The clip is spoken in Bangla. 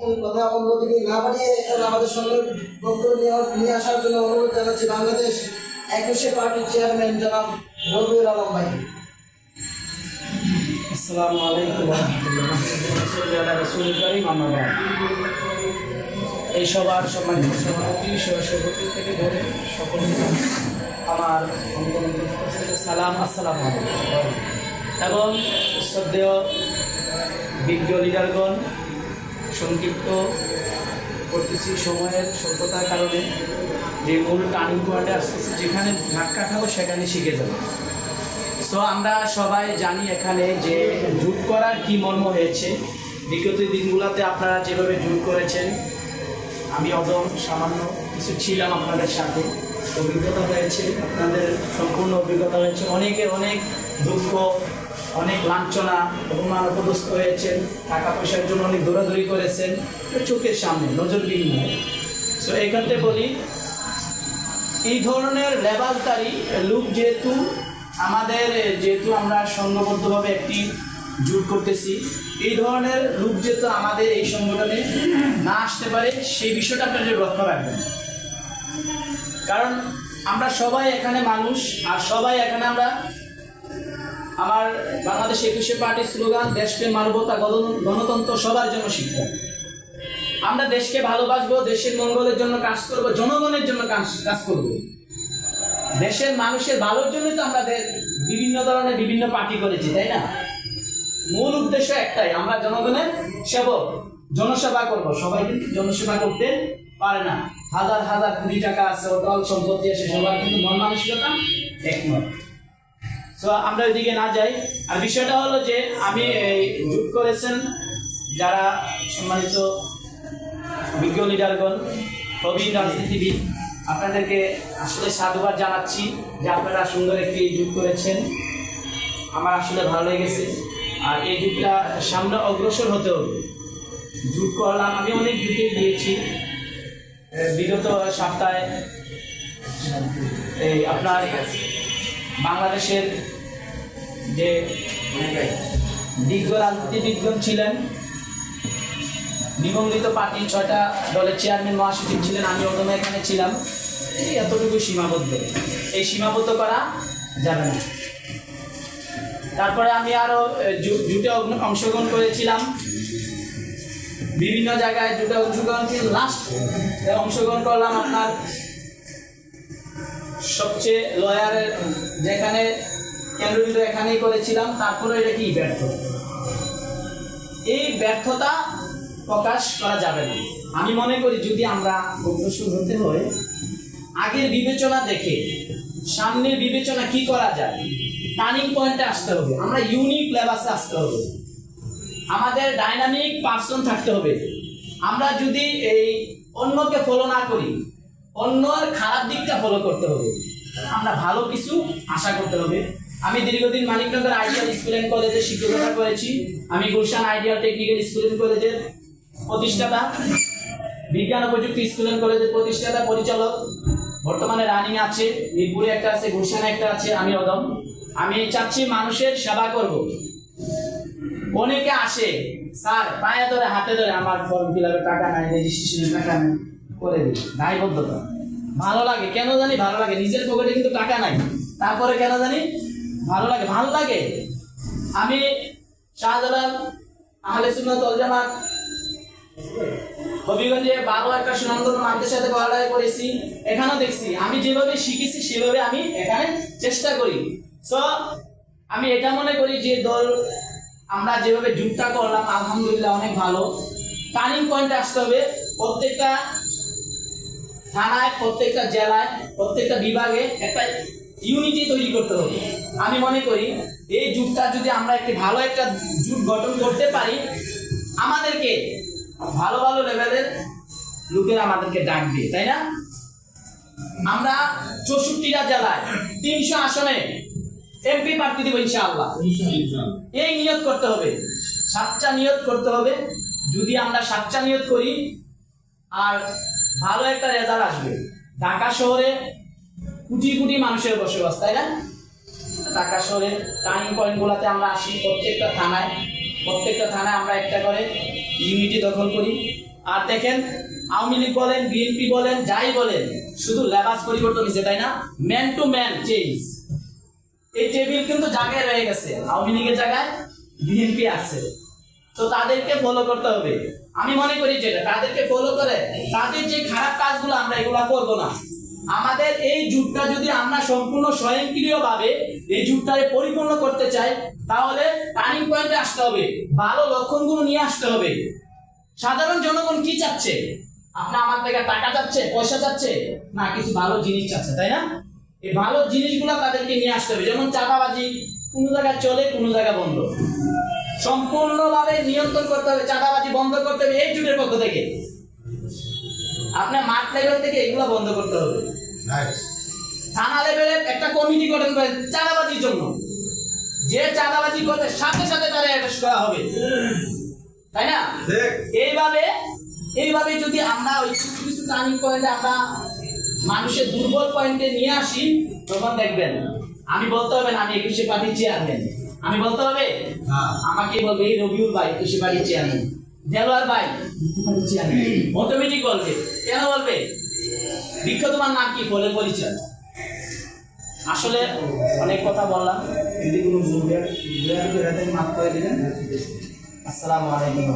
কথা অন্যদিকে না এখন আমাদের সঙ্গে বক্তব্য নিয়ে- আসার জন্য অনুরোধ জানাচ্ছি বাংলাদেশ একুশে পার্টির চেয়ারম্যান জনাব রবিউল আলম ভাই। এই থেকে ধরে আমার সালাম এবং বিজ্ঞ লিডারগণ সংক্ষিপ্ত করতেছি সময়ের স্বল্পতার কারণে। যে মূল টার্নিং পয়েন্টে আসতেছি, যেখানে ধাক্কা খাব সেখানে শিখে যাব। সো আমরা সবাই জানি এখানে যে জুট করার কি মর্ম হয়েছে। বিগত দিনগুলোতে আপনারা যেভাবে জুট করেছেন, আমি অদম, সামান্য কিছু ছিলাম আপনাদের সাথে। অভিজ্ঞতা হয়েছে, আপনাদের সম্পূর্ণ অভিজ্ঞতা হয়েছে। অনেকের অনেক দুঃখ অনেক লাঞ্ছনা, অপমান, অপদস্থ হয়েছেন টাকা পয়সার জন্য অনেক দৌড়াদৌড়ি করেছেন চোখের সামনে, নজরবিহীন সো এখান থেকে বলি, এই ধরনের লেবাসদারি লুক যেহেতু, আমাদের যেহেতু আমরা সংঘবদ্ধভাবে একটি জুট করতেছি, এই ধরনের লুক যেহেতু আমাদের এই সংগঠনে না আসতে পারে, সেই বিষয়টা আপনাদের লক্ষ্য রাখবেন। কারণ আমরা সবাই এখানে মানুষ, আর সবাই এখানে আমরা আমার বাংলাদেশ একুশে পার্টির স্লোগান, দেশকে মানবতা গণ- গণতন্ত্র সবার জন্য শিক্ষা আমরা দেশকে ভালোবাসবো, দেশের মঙ্গলের জন্য কাজ করব, জনগণের জন্য কাজ কাজ করব। দেশের মানুষের ভালোর জন্য তো আমরা বিভিন্ন ধরনের বিভিন্ন পার্টি করেছি, তাই না? মূল উদ্দেশ্য একটাই, আমরা জনগণের সেবক, জনসেবা করব। সবাই কিন্তু জনসেবা করতে পারে না। হাজার হাজার কোটি টাকা আছে, অটল সম্পত্তি আছে, সবার কিন্তু মন মানসিকতা এক নয়। তো আমরা ওইদিকে না যাই। আর বিষয়টা হলো যে, আমি এই জুট করেছেন যারা সম্মানিত বিজ্ঞ লিডারগণ, প্রবীণ রাজনীতিবিদ, আপনাদেরকে আসলে সাধুবাদ জানাচ্ছি যে আপনারা সুন্দর একটি যুগ করেছেন। আমার আসলে ভালো লেগেছে। আর এই যুগটা সামনে অগ্রসর হতে হবে। যুগ করলাম, আমি অনেক যুগে গিয়েছি। বিগত সপ্তাহে, এই আপনার বাংলাদেশের যে বিজ্ঞ রাজনীতিবিদগণ ছিলেন। নিবন্ধিত পার্টির ছয়টা দলের চেয়ারম্যান মহাসচিব ছিলেন, আমি ওদমে এখানে ছিলাম। এই এতটুকু সীমাবদ্ধ। এই সীমাবদ্ধ করা যাবে না। তারপরে আমি আরও জুটে অংশগ্রহণ করেছিলাম। বিভিন্ন জায়গায় জুটে অংশগ্রহণ লাস্ট অংশগ্রহণ করলাম আপনার সবচেয়ে লয়ারের যেখানে কেন্দ্রবিন্দু এখানেই করেছিলাম, তারপরে এটা কি? ব্যর্থ এই ব্যর্থতা প্রকাশ করা যাবে না। আমি মনে করি যদি আমরা অগ্রসর হতে হয়, আগের বিবেচনা দেখে সামনের বিবেচনা কি করা যায় টার্নিং পয়েন্টে আসতে হবে। আমরা ইউনিক লেবাসে আসতে হবে। আমাদের ডাইনামিক পার্সন থাকতে হবে। আমরা যদি এই অন্যকে ফলো না করি, অন্যর খারাপ দিকটা ফলো করতে হবে। আমরা ভালো কিছু আশা করতে হবে। আমি দীর্ঘদিন মানিকনগর আইডিয়াল স্কুল অ্যান্ড কলেজে শিক্ষকতা করেছি। আমি Gulshan ideal technical school and কলেজের প্রতিষ্ঠাতা, বিজ্ঞান ও প্রযুক্তি স্কুল অ্যান্ড কলেজের প্রতিষ্ঠাতা, পরিচালক। বর্তমানে রানিং আছে, মিরপুরে একটা আছে, গুলশানে একটা আছে, আমি অদম। আমি চাচ্ছি মানুষের সেবা করব। অনেকে আসে, স্যার, পায়ে ধরে, হাতে ধরে আমার ফর্ম ফিল টাকা নাই রেজিস্ট্রেশনের টাকা নাই, করে দিই দায়বদ্ধতা। ভালো লাগে, কেন জানি ভালো লাগে, নিজের পকেটে কিন্তু টাকা নাই। তারপরে কেন জানি ভালো লাগে ভালো লাগে। আমি শাহজালাল আহলে সুন্নাত ওয়াল জামাত। হবিগঞ্জে বারো একটা সুনামধন্য মাদের সাথে পড়ালেখা করেছি, এখানেও দেখছি। আমি যেভাবে শিখেছি, সেভাবে আমি এখানে চেষ্টা করি। সো আমি এটা মনে করি যে দল আমরা যেভাবে যুগটা করলাম, আলহামদুলিল্লাহ অনেক ভালো। টার্নিং পয়েন্টে আসতে হবে। প্রত্যেকটা থানায়, প্রত্যেকটা জেলায়, প্রত্যেকটা বিভাগে একটা ইউনিটি তৈরি করতে হবে। আমি মনে করি এই যুগটা যদি আমরা একটি ভালো একটা যুগ গঠন করতে পারি আমাদেরকে ভালো ভালো লেভেলের লোকেরা আমাদেরকে ডাকবে তাই না? আমরা চৌষট্টিটা জেলায় তিনশো আসনে এমপি প্রার্থী দেবো ইনশাআল্লাহ। এই নিয়োগ করতে হবে। সাতটা নিয়োগ করতে হবে। যদি আমরা সাতটা নিয়ত করি আর ভালো একটা রেজাল্ট আসবে। ঢাকা শহরে কোটি কোটি মানুষের বসবাস, তাই না? ঢাকা শহরে টার্নিং পয়েন্টগুলোতে আমরা আসি প্রত্যেকটা থানায়। প্রত্যেকটা থানায় আমরা একটা করে ইউনিটি দখল করি। আর দেখেন, আওয়ামী লীগ বলেন বিএনপি বলেন, যাই বলেন, শুধু লেবাস পরিবর্তন হয়েছে, তাই না? ম্যান টু ম্যান চেঞ্জ এই টেবিল কিন্তু জায়গায় রয়ে গেছে। আওয়ামী লীগের জায়গায় বিএনপি আছে। তো তাদেরকে ফলো করতে হবে। আমি মনে করি যেটা, তাদেরকে ফলো করে, তাদের যে খারাপ কাজগুলো আমরা এগুলা করব না। আমাদের এই যুগটা যদি আমরা সম্পূর্ণ স্বয়ংক্রিয়ভাবে এই যুগটাকে পরিপূর্ণ করতে চাই, তাহলে টার্নিং পয়েন্টে আসতে হবে, ভালো লক্ষণগুলো নিয়ে আসতে হবে। সাধারণ জনগণ কি চাচ্ছে? আপনি আমার থেকে টাকা চাচ্ছে, পয়সা চাচ্ছে? না, কিছু ভালো জিনিস চাচ্ছে, তাই না? এই ভালো জিনিসগুলো তাদেরকে নিয়ে আসতে হবে, যেমন চাঁদাবাজি, কোনো জায়গায় চলে, কোনো জায়গায় বন্ধ। সম্পূর্ণভাবে নিয়ন্ত্রণ করতে হবে, চাঁদাবাজি বন্ধ করতে হবে এই জুটের পক্ষ থেকে। আপনার মাঠ লেভেল থেকে এগুলো বন্ধ করতে হবে। থানা লেভেলে একটা কমিটি গঠন করে চাঁদাবাজির জন্য। যে চাঁদাবাজি করবে সাথে সাথে তারা অ্যারেস্ট করা হবে। তাই না? এইভাবে এইভাবে যদি আমরা ওই কিছু কিছু টার্নিং পয়েন্টে আমরা মানুষের দুর্বল পয়েন্টে নিয়ে আসি তখন দেখবেন আমি বলতে হবে না আমি একুশে পার্টির চেয়ারম্যান আমি বলতে হবে? আমাকে বলবে এই রবিউল ভাই একুশে পার্টির চেয়ারম্যান দেলোয়ার ভাই অটোমেটিক বলবে। কেন বলবে? বৃক্ষ তোমার নাম কি? বলে পরিচয়। আসলে অনেক কথা বললাম। যদি কোনো মাফ করে দিলেন আসসালামু আলাইকুম।